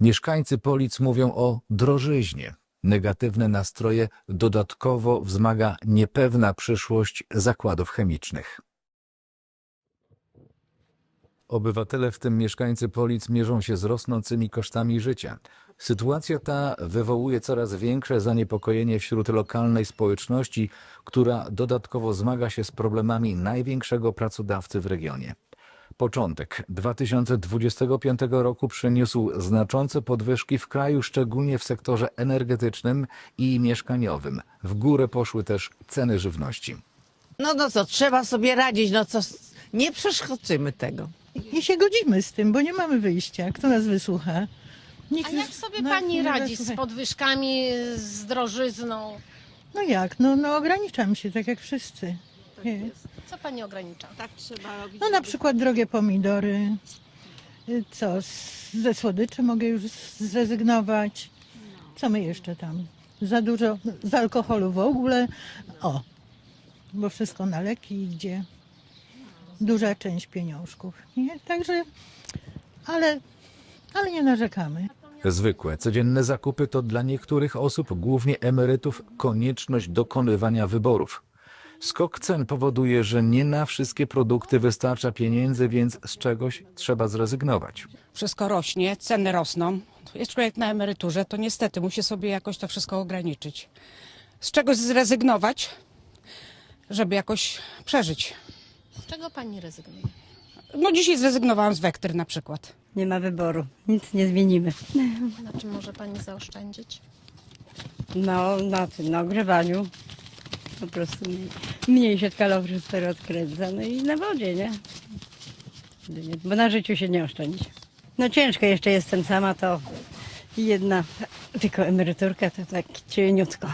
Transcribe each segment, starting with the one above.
Mieszkańcy Polic mówią o drożyźnie. Negatywne nastroje dodatkowo wzmaga niepewna przyszłość zakładów chemicznych. Obywatele, w tym mieszkańcy Polic, mierzą się z rosnącymi kosztami życia. Sytuacja ta wywołuje coraz większe zaniepokojenie wśród lokalnej społeczności, która dodatkowo zmaga się z problemami największego pracodawcy w regionie. Początek 2025 roku przyniósł znaczące podwyżki w kraju, szczególnie w sektorze energetycznym i mieszkaniowym. W górę poszły też ceny żywności. No no co, trzeba sobie radzić, no co, nie przeszkodzimy tego. I się godzimy z tym, bo nie mamy wyjścia. Kto nas wysłucha? Nikt A jak nas- sobie nas pani nie radzi wysłucha. z podwyżkami, z drożyzną? No jak? No, no ograniczam się, tak jak wszyscy. Nie. Co pani ogranicza? Tak trzeba robić. No na przykład drogie pomidory. Co? z- Ze słodyczy mogę już zrezygnować. Co my jeszcze tam? Za dużo, z alkoholu w ogóle. O, bo wszystko na leki idzie. Duża część pieniążków. Nie? Także, ale, ale nie narzekamy. Zwykłe, codzienne zakupy to dla niektórych osób, głównie emerytów, konieczność dokonywania wyborów. Skok cen powoduje, że nie na wszystkie produkty wystarcza pieniędzy, więc z czegoś trzeba zrezygnować. wszystko rośnie, ceny rosną. Jest człowiek na emeryturze, to niestety musi sobie jakoś to wszystko ograniczyć. Z czegoś zrezygnować, żeby jakoś przeżyć. Z czego pani rezygnuje? No dzisiaj zrezygnowałam z Wektyr na przykład. Nie ma wyboru, nic nie zmienimy. Na czym może pani zaoszczędzić? No, na tym, na ogrzewaniu. Po prostu mniej, mniej się kaloryfer odkręca. No i na wodzie, nie? Bo na życiu się nie oszczędzi. No ciężko jeszcze jestem sama, to jedna tylko emeryturka to tak cieniutko.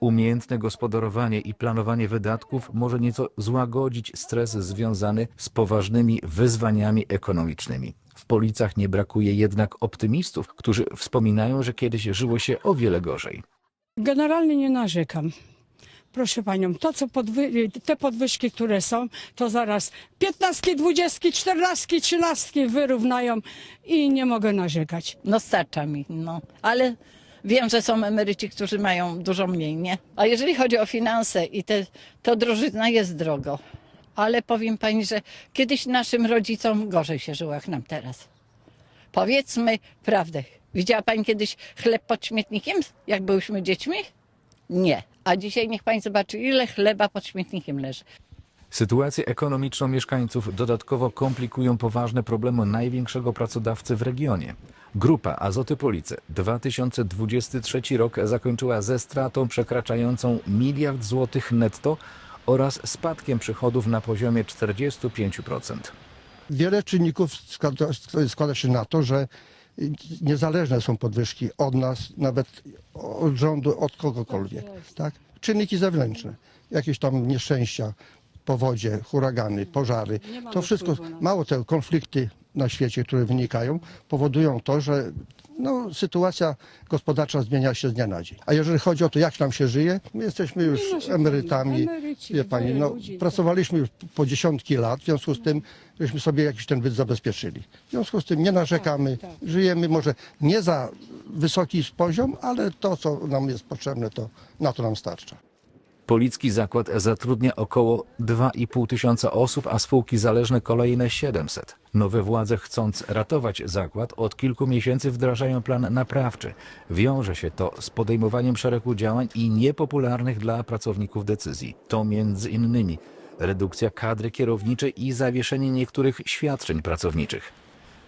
Umiejętne gospodarowanie i planowanie wydatków może nieco złagodzić stres związany z poważnymi wyzwaniami ekonomicznymi. W Policach nie brakuje jednak optymistów, którzy wspominają, że kiedyś żyło się o wiele gorzej. Generalnie nie narzekam. Proszę panią, to co podwy, te podwyżki, które są, to zaraz 15, 20, 14, 13 wyrównają i nie mogę narzekać. No starcza mi, no. Ale wiem, że są emeryci, którzy mają dużo mniej, nie? A jeżeli chodzi o finanse i te, to drożyzna jest drogo. Ale powiem pani, że kiedyś naszym rodzicom gorzej się żyło jak nam teraz. Powiedzmy prawdę. Widziała pani kiedyś chleb pod śmietnikiem, jak byłyśmy dziećmi? Nie. A dzisiaj niech pani zobaczy, ile chleba pod śmietnikiem leży. Sytuację ekonomiczną mieszkańców dodatkowo komplikują poważne problemy największego pracodawcy w regionie. Grupa Azoty Police 2023 rok zakończyła ze stratą przekraczającą miliard złotych netto oraz spadkiem przychodów na poziomie 45%. Wiele czynników składa, składa się na to, że niezależne są podwyżki od nas, nawet od rządu, od kogokolwiek. Tak? Czynniki zewnętrzne, jakieś tam nieszczęścia, powodzie, huragany, pożary. To wszystko, mało tego, konflikty na świecie, które wynikają, powodują to, że no, sytuacja gospodarcza zmienia się z dnia na dzień. A jeżeli chodzi o to, jak nam się żyje, my jesteśmy już emerytami. Emeryci, Wie pani, no, ludzi, pracowaliśmy już po dziesiątki lat, w związku z tym, żeśmy sobie jakiś ten byt zabezpieczyli. W związku z tym nie narzekamy, żyjemy może nie za wysoki poziom, ale to, co nam jest potrzebne, to na to nam starcza. Policki zakład zatrudnia około 2,5 tysiąca osób, a spółki zależne kolejne 700. Nowe władze, chcąc ratować zakład, od kilku miesięcy wdrażają plan naprawczy. Wiąże się to z podejmowaniem szeregu działań i niepopularnych dla pracowników decyzji. To między innymi redukcja kadry kierowniczej i zawieszenie niektórych świadczeń pracowniczych.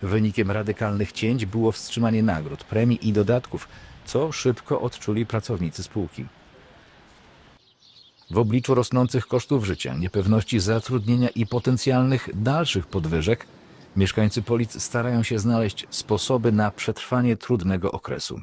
Wynikiem radykalnych cięć było wstrzymanie nagród, premii i dodatków, co szybko odczuli pracownicy spółki. W obliczu rosnących kosztów życia, niepewności zatrudnienia i potencjalnych dalszych podwyżek, mieszkańcy Polic starają się znaleźć sposoby na przetrwanie trudnego okresu.